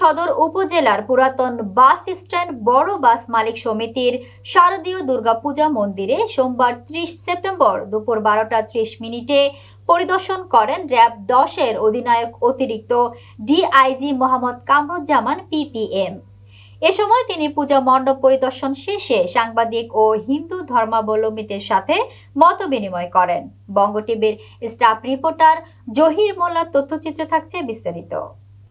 সদর উপজেলার পুরাতন বাস স্ট্যান্ড, বড় বাস মালিক সমিতির শারদীয় দুর্গাপূজা মন্দিরে সোমবার ত্রিশ সেপ্টেম্বর দুপুর বারোটা ত্রিশ মিনিটে পরিদর্শন করেন র্যাব দশের অধিনায়ক অতিরিক্ত ডিআইজি মোহাম্মদ কামরুজ্জামান পিপিএম। এ সময় তিনি পূজা মণ্ডপ পরিদর্শন শেষে সাংবাদিক ও হিন্দু ধর্মাবলম্বীদের সাথে মত বিনিময় করেন। বঙ্গ টিভির স্টাফ রিপোর্টার জহির মোল্লার তথ্যচিত্র থাকছে বিস্তারিত।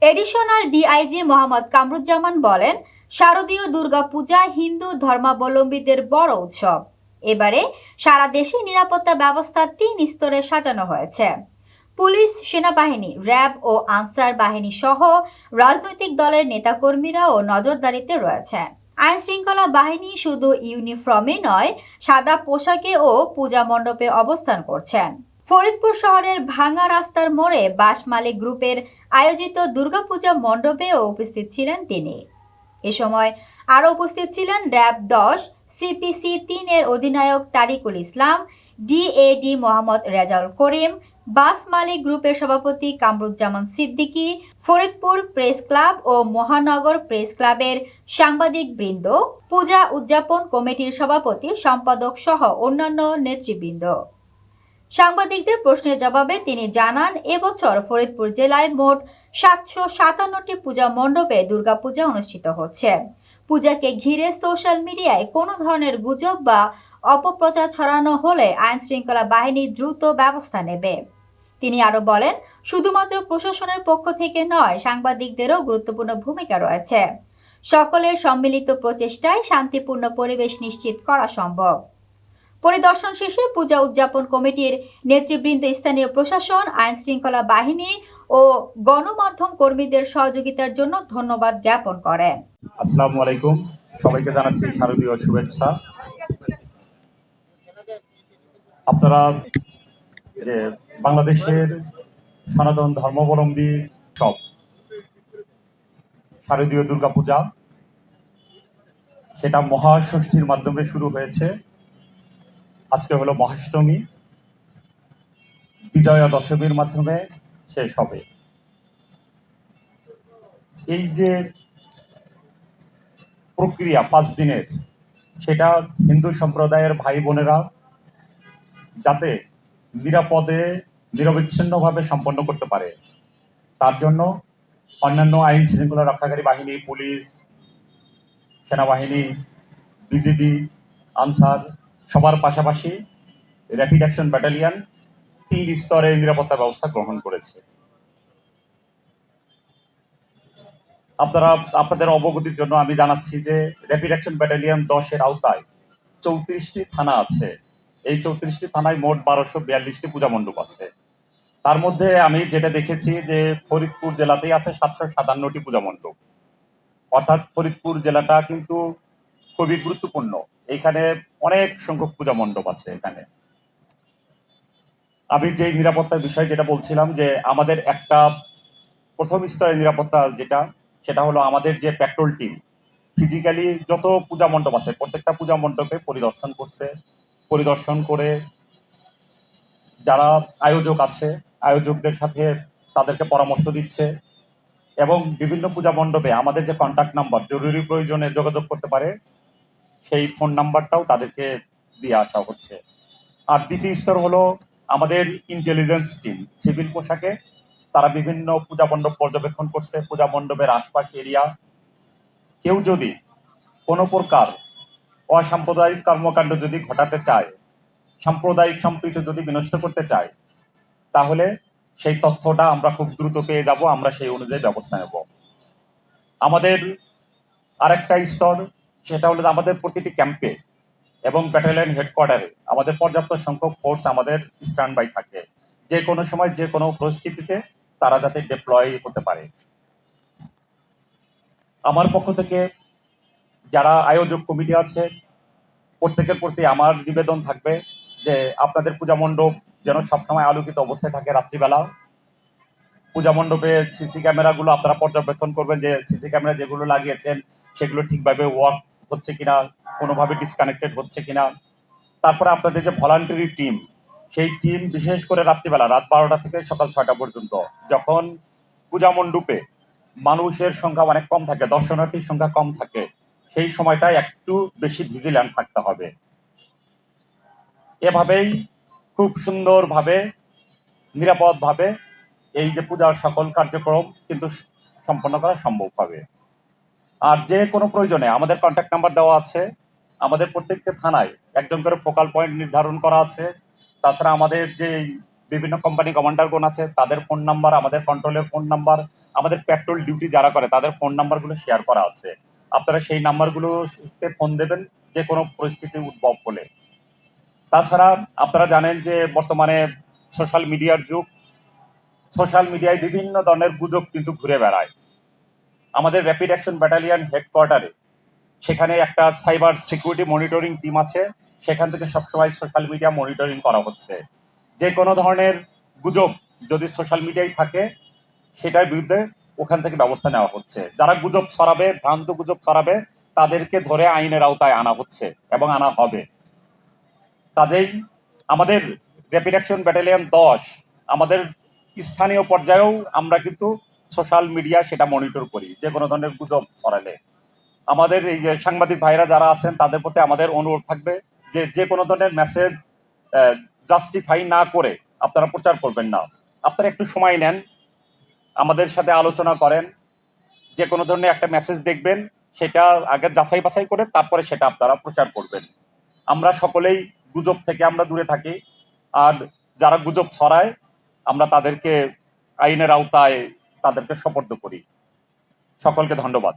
এডিশনাল ডিআইজি মোহাম্মদ কামরুজ্জামান বলেন, শারদীয় দুর্গা পূজা হিন্দু ধর্মাবলম্বীদের বড় উৎসব। এবারে সারা দেশে নিরাপত্তা ব্যবস্থা তিন স্তরে সাজানো হয়েছে। পুলিশ, সেনাবাহিনী, র্যাব ও আনসার বাহিনী সহ রাজনৈতিক দলের নেতাকর্মীরাও নজরদারিতে রয়েছেন আইন শৃঙ্খলা বাহিনী শুধু ইউনিফর্মে নয়, সাদা পোশাকে ও পূজা মণ্ডপে অবস্থান করছেন। ফরিদপুর শহরের ভাঙা রাস্তার মোড়ে বাস মালিক গ্রুপের আয়োজিত দুর্গাপূজা মণ্ডপেও উপস্থিত ছিলেন তিনি। এ সময় আরও উপস্থিত ছিলেন র্যাব দশ সিপিসি তিনের অধিনায়ক তারিকুল ইসলাম ডিএডি মোহাম্মদ রেজাউল করিম বাস মালিক গ্রুপের সভাপতি কামরুজ্জামান সিদ্দিকী, ফরিদপুর প্রেস ক্লাব ও মহানগর প্রেস ক্লাবের সাংবাদিক বৃন্দ, পূজা উদযাপন কমিটির সভাপতি, সম্পাদক সহ অন্যান্য নেতৃবৃন্দ। সাংবাদিকদের প্রশ্নের জবাবে তিনি জানান, এবছর ফরিদপুর জেলায় মোট সাতশো সাতান্নটি পূজা মণ্ডপে দুর্গাপূজা অনুষ্ঠিত হচ্ছে। পূজাকে ঘিরে সোশ্যাল মিডিয়ায় কোনো ধরনের গুজব বা অপপ্রচার ছড়ানো হলে আইন শৃঙ্খলা বাহিনী দ্রুত ব্যবস্থা নেবে। তিনি আরও বলেন, শুধুমাত্র প্রশাসনের পক্ষ থেকে নয়, সাংবাদিকদেরও গুরুত্বপূর্ণ ভূমিকা রয়েছে। সকলের সম্মিলিত প্রচেষ্টায় শান্তিপূর্ণ পরিবেশ নিশ্চিত করা সম্ভব। পরিদর্শন শেষে পূজা উদযাপন কমিটির নেতৃবৃন্দ, স্থানীয় প্রশাসন আইন শৃঙ্খলা বাহিনী ও গণমাধ্যম কর্মীদের সহযোগিতার জন্য ধন্যবাদ জ্ঞাপন করেন। আসসালামু আলাইকুম। সবাইকে জানাচ্ছি শারদীয় শুভেচ্ছা। আপনারা যে বাংলাদেশের সনাতন ধর্মাবলম্বী সব, শারদীয় দুর্গাপূজা, সেটা মহাষষ্ঠীর মাধ্যমে শুরু হয়েছে। আজকে হলো মহাষ্টমী। বিজয়া দশমীর মাধ্যমে শেষ হবে। এই যে প্রক্রিয়া পাঁচ দিনের, সেটা হিন্দু সম্প্রদায়ের ভাই বোনেরা যাতে নিরাপদে, নিরবিচ্ছিন্নভাবে সম্পন্ন করতে পারে। তার জন্য অন্যান্য আইন শৃঙ্খলা রক্ষাকারী বাহিনী, পুলিশ, সেনাবাহিনী, বিজিবি, আনসার সবার পাশাপাশি র্যাপিড অ্যাকশন ব্যাটালিয়ান তিন স্তরে নিরাপত্তা ব্যবস্থা গ্রহণ করেছে। আপনারা, আপনাদের অবগতির জন্য আমি জানাচ্ছি যে র্যাপিড অ্যাকশন ব্যাটালিয়ন দশের আওতায় চৌত্রিশটি থানা আছে। এই চৌত্রিশটি থানায় মোট বারোশো বিয়াল্লিশটি পূজা মণ্ডপ আছে। তার মধ্যে আমি যেটা দেখেছি যে ফরিদপুর জেলাতেই আছে সাতশো সাতান্নটি পূজা মণ্ডপ। অর্থাৎ ফরিদপুর জেলাটা কিন্তু খুবই গুরুত্বপূর্ণ। এখানে অনেক সংখ্যক পূজা মণ্ডপ আছে এখানে। আমি যে নিরাপত্তার বিষয় যেটা বলছিলাম যে আমাদের একটা প্রথম স্তরের নিরাপত্তা যেটা, সেটা হলো আমাদের যে পেট্রোল টিম ফিজিক্যালি যত পূজা মণ্ডপ আছে, প্রত্যেকটা পূজা মণ্ডপে পরিদর্শন করছে। পরিদর্শন করে যারা আয়োজক আছে, আয়োজকদের সাথে তাদেরকে পরামর্শ দিচ্ছে এবং বিভিন্ন পূজা মণ্ডপে আমাদের যে কন্ট্যাক্ট নাম্বার জরুরি প্রয়োজনে যোগাযোগ করতে পারে সেই ফোন নাম্বারটাও তাদেরকে দিয়ে আসা হচ্ছে। আর দ্বিতীয় স্তর হলো আমাদের ইন্টেলিজেন্স টিম সিভিল পোশাকে। তারা বিভিন্ন পূজা মণ্ডপ পর্যবেক্ষণ করছে, পূজা মণ্ডপের আশপাশ এরিয়া কেউ যদি কোনো প্রকার অসাম্প্রদায়িক কর্মকাণ্ড যদি ঘটাতে চায়, সাম্প্রদায়িক সম্প্রীতি যদি বিনষ্ট করতে চায়, তাহলে সেই তথ্যটা আমরা খুব দ্রুত পেয়ে যাব, আমরা সেই অনুযায়ী ব্যবস্থা নেব। আমাদের আরেকটা স্তর সেটা হলো আমাদের প্রতিটি ক্যাম্পে এবং ব্যাটালিয়ন হেডকোয়ার্টারে আমাদের পর্যাপ্ত সংখ্যক ফোর্স আমাদের স্ট্যান্ড বাই থাকে। যে কোনো সময় যে কোনো পরিস্থিতিতে তারা যাতে ডিপ্লয় হতে পারে। আমার পক্ষ থেকে যারা আয়োজক কমিটি আছে, প্রত্যেকের প্রতি আমার নিবেদন থাকবে যে আপনাদের পূজা মণ্ডপ যেন সবসময় আলোকিত অবস্থায় থাকে রাত্রিবেলা। পূজা মণ্ডপে সিসি ক্যামেরাগুলো আপনারা পর্যবেক্ষণ করবেন যে সিসি ক্যামেরা যেগুলো লাগিয়েছেন সেগুলো ঠিকভাবে ওয়ার্ক হচ্ছে কিনা, কোনোভাবে ডিসকানেক্টেড হচ্ছে কিনা। তারপরে আপনাদের যে ভলান্টারি টিম সেই টিম বিশেষ করে রাত্রিবেলা, রাত বারোটা থেকে সকাল ছয়টা পর্যন্ত, যখন পূজা মণ্ডপে মানুষের সংখ্যা অনেক কম থাকে, দর্শনার্থীর সংখ্যা কম থাকে, সেই সময়টায় একটু বেশি ভিজিল্যান্ট থাকতে হবে। এভাবেই খুব সুন্দরভাবে, নিরাপদভাবে এই যে পূজার সকল কার্যক্রম কিন্তু সম্পন্ন করা সম্ভব হবে। আর যে কোনো প্রয়োজনে, আমাদের কন্ট্যাক্ট নাম্বার দেওয়া আছে। আমাদের প্রত্যেকটা থানায় একজন করে ফোকাল পয়েন্ট নির্ধারণ করা আছে। তাছাড়া আমাদের যে বিভিন্ন কোম্পানি কমান্ডারগণ আছে, তাদের ফোন নাম্বার আমাদের কন্ট্রোলের ফোন নাম্বার আমাদের পেট্রোল ডিউটি যারা করে, তাদের ফোন নাম্বারগুলো শেয়ার করা আছে। আপনারা সেই নাম্বারগুলোতে ফোন দেবেন যে কোনো পরিস্থিতি উদ্ভব হলে। তাছাড়া আপনারা জানেন যে বর্তমানে সোশ্যাল মিডিয়ার যুগ। সোশ্যাল মিডিয়ায় বিভিন্ন ধরনের গুজব কিন্তু ঘুরে বেড়ায়। আমাদের র্যাপিড অ্যাকশন ব্যাটালিয়ান হেডকোয়ার্টারে সেখানে একটা সাইবার সিকিউরিটি মনিটরিং টিম আছে। সেখান থেকে সবসময় সোশ্যাল মিডিয়া মনিটরিং করা হচ্ছে। যে কোনো ধরনের গুজব যদি সোশ্যাল মিডিয়ায় থাকে, সেটার বিরুদ্ধে ওখান থেকে ব্যবস্থা নেওয়া হচ্ছে। যারা গুজব ছড়াবে, ভ্রান্ত গুজব ছড়াবে, তাদেরকে ধরে আইনের আওতায় আনা হচ্ছে এবং আনা হবে। কাজেই আমাদের র্যাপিড অ্যাকশন ব্যাটালিয়ন দশ, আমাদের স্থানীয় পর্যায়েও আমরা কিন্তু সোশ্যাল মিডিয়া সেটা মনিটর করি, যে কোনো ধরনের গুজব ছড়ালে। আমাদের এই যে সাংবাদিক ভাইরা যারা আছেন, তাদের প্রতি আমাদের অনুরোধ থাকবে যে যে কোনো ধরনের মেসেজ জাস্টিফাই না করে আপনারা প্রচার করবেন না। আপনারা একটু সময় নেন, আমাদের সাথে আলোচনা করেন, যে কোনো ধরনের একটা মেসেজ দেখবেন, সেটা আগে যাচাই বাছাই করে তারপরে সেটা আপনারা প্রচার করবেন। আমরা সকলেই গুজব থেকে আমরা দূরে থাকি, আর যারা গুজব ছড়ায়, আমরা তাদেরকে আইনের আওতায় তাদেরকে সোপর্দ করি। সকলকে ধন্যবাদ।